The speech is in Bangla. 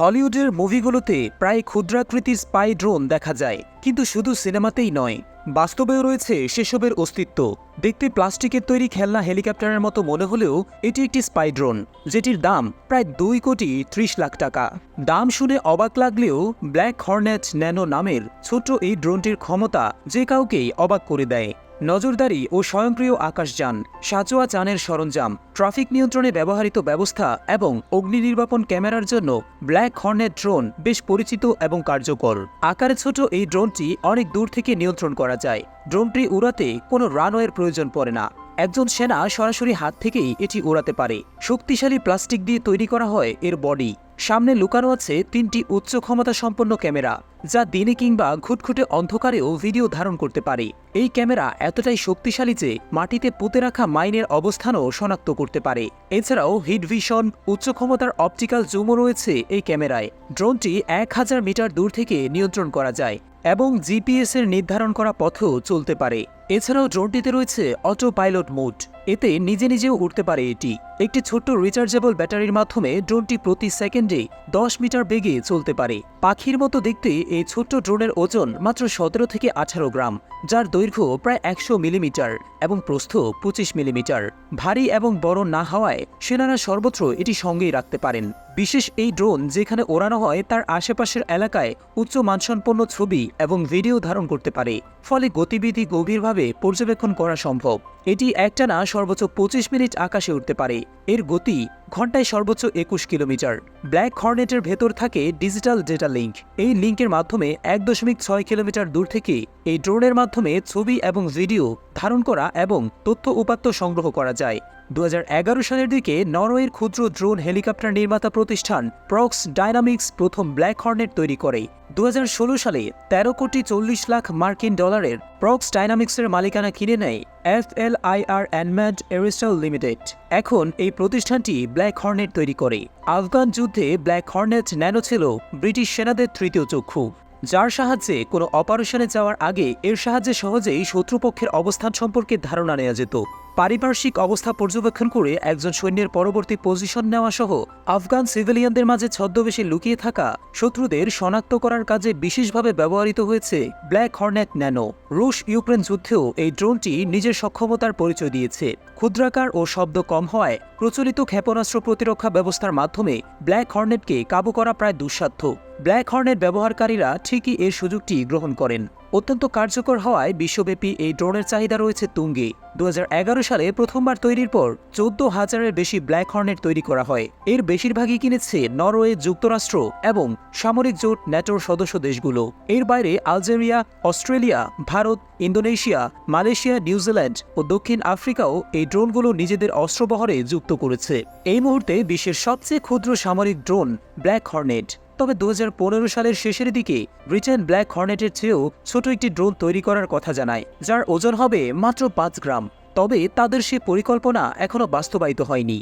হলিউডের মুভিগুলোতে প্রায় ক্ষুদ্রাকৃতির স্পাই ড্রোন দেখা যায়, কিন্তু শুধু সিনেমাতেই নয়। বাস্তবেও রয়েছে সেসবের অস্তিত্ব। দেখতে প্লাস্টিকের তৈরি খেলনা হেলিকপ্টারের মতো মনে হলেও এটি একটি স্পাই ড্রোন, যেটির দাম প্রায় দুই কোটি ত্রিশ লাখ টাকা। দাম শুনে অবাক লাগলেও ব্ল্যাক হর্নেট ন্যানো নামের ছোট্ট এই ড্রোনটির ক্ষমতা যে কাউকেই অবাক করে দেয়। নজরদারি ও স্বয়ংক্রিয় আকাশযান, সাঁচোয়া যানের সরঞ্জাম, ট্রাফিক নিয়ন্ত্রণে ব্যবহৃত ব্যবস্থা এবং অগ্নি নির্বাপন ক্যামেরার জন্য ব্ল্যাক হর্নেট ড্রোন বেশ পরিচিত এবং কার্যকর। আকারে ছোট এই ড্রোনটি অনেক দূর থেকে নিয়ন্ত্রণ করা যায়। ড্রোনটি উড়াতে কোনো রানওয়ের প্রয়োজন পড়ে না। একজন সেনা সরাসরি হাত থেকেই এটি উড়াতে পারে। শক্তিশালী প্লাস্টিক দিয়ে তৈরি করা হয় এর বডি। সামনে লুকানো আছে তিনটি উচ্চ ক্ষমতা সম্পন্ন ক্যামেরা, যা দিনে কিংবা ঘুটঘুটে অন্ধকারেও ভিডিও ধারণ করতে পারে। এই ক্যামেরা এতটাই শক্তিশালী যে মাটিতে পুঁতে রাখা মাইনের অবস্থানও শনাক্ত করতে পারে। এছাড়াও হিট ভিশন, উচ্চ ক্ষমতার অপটিক্যাল জুমও রয়েছে এই ক্যামেরায়। ড্রোনটি এক হাজার মিটার দূর থেকে নিয়ন্ত্রণ করা যায় এবং জিপিএস এর নির্ধারণ করা পথেও চলতে পারে। এছাড়াও ড্রোনটিতে রয়েছে অটো পাইলট মোড এতে নিজে নিজেও উঠতে পারে এটি। একটি ছোট্ট রিচার্জেবল ব্যাটারির মাধ্যমে ড্রোনটি প্রতি সেকেন্ডে দশ মিটার বেগে চলতে পারে। পাখির মতো দেখতে এই ছোট্ট ড্রোনের ওজন মাত্র সতেরো থেকে আঠারো গ্রাম, যার দৈর্ঘ্য প্রায় একশো মিলিমিটার এবং প্রস্থ পঁচিশ মিলিমিটার। ভারী এবং বড় না হওয়ায় সেনারা সর্বত্র এটি সঙ্গেই রাখতে পারেন। বিশেষ এই ড্রোন যেখানে ওড়ানো হয় তার আশেপাশের এলাকায় উচ্চ মানসম্পন্ন ছবি এবং ভিডিও ধারণ করতে পারে। ফলে গতিবিধি গভীরভাবে পর্যবেক্ষণ করা সম্ভব? এটি একটানা সর্বোচ্চ পঁচিশ মিনিট আকাশে উঠতে পারে। এর গতি ঘন্টায় সর্বোচ্চ একুশ কিলোমিটার। ব্ল্যাক হর্নেটের ভেতর থাকে ডিজিটাল ডেটা লিঙ্ক এই লিঙ্কের মাধ্যমে এক দশমিক ছয় কিলোমিটার দূর থেকে এই ড্রোনের মাধ্যমে ছবি এবং ভিডিও ধারণ করা এবং তথ্য উপাত্ত সংগ্রহ করা যায়। দু হাজার এগারো সালের দিকে নরওয়ের ক্ষুদ্র ড্রোন হেলিকপ্টার নির্মাতা প্রতিষ্ঠান প্রক্স ডাইনামিক্স প্রথম ব্ল্যাক হর্নেট তৈরি করে। দু হাজার ষোলো সালে তেরো কোটি চল্লিশ লাখ মার্কিন ডলারের প্রক্স ডাইনামিক্সের মালিকানা কিনে নেয় F L I R unmanned এরিস্টাল limited. এখন এই প্রতিষ্ঠানটি ব্ল্যাক হর্নেট তৈরি করে। আফগান যুদ্ধে ব্ল্যাক হর্নেট ন্যানো ছিল ব্রিটিশ সেনাদের তৃতীয় চক্ষু। যার সাহায্যে কোনো অপারেশনে যাওয়ার আগে এর সাহায্যে সহজেই শত্রুপক্ষের অবস্থান সম্পর্কে ধারণা নেওয়া যেত। পারিপার্শ্বিক অবস্থা পর্যবেক্ষণ করে একজন সৈন্যের পরবর্তী পজিশন নেওয়া সহ আফগান সিভিলিয়ানদের মাঝে ছদ্মবেশে লুকিয়ে থাকা শত্রুদের শনাক্ত করার কাজে বিশেষভাবে ব্যবহৃত হয়েছে ব্ল্যাক হর্নেট ন্যানো। রুশ ইউক্রেন যুদ্ধেও এই ড্রোনটি নিজের সক্ষমতার পরিচয় দিয়েছে। ক্ষুদ্রাকার ও শব্দ কম হওয়ায় প্রচলিত ক্ষেপণাস্ত্র প্রতিরক্ষা ব্যবস্থার মাধ্যমে ব্ল্যাক হর্নেটকে কাবু করা প্রায় দুঃসাধ্য। ব্ল্যাক হর্নেট ব্যবহারকারীরা ঠিকই এর সুযোগটি গ্রহণ করেন। অত্যন্ত কার্যকর হওয়ায় বিশ্বব্যাপী এই ড্রোনের চাহিদা রয়েছে তুঙ্গে। দু হাজার এগারো সালে প্রথমবার তৈরির পর চোদ্দ হাজারের বেশি ব্ল্যাক হর্নেট তৈরি করা হয়। এর বেশিরভাগই কিনেছে নরওয়ে যুক্তরাষ্ট্র এবং সামরিক জোট ন্যাটোর সদস্য দেশগুলো। এর বাইরে Algeria, Australia, Bharat, Indonesia, Malaysia New Zealand ও দক্ষিণ আফ্রিকাও এই ড্রোনগুলো নিজেদের অস্ত্রবহরে যুক্ত করেছে। এই মুহূর্তে বিশ্বের সবচেয়ে ক্ষুদ্র সামরিক ড্রোন ব্ল্যাক হর্নেট তবে দু হাজার পনেরো সালের শেষের দিকে ব্রিটেন ব্ল্যাক হর্নেটের চেয়েও ছোট একটি ড্রোন তৈরি করার কথা জানায়, যার ওজন হবে মাত্র পাঁচ গ্রাম। তবে তাদের সে পরিকল্পনা এখনও বাস্তবায়িত হয়নি।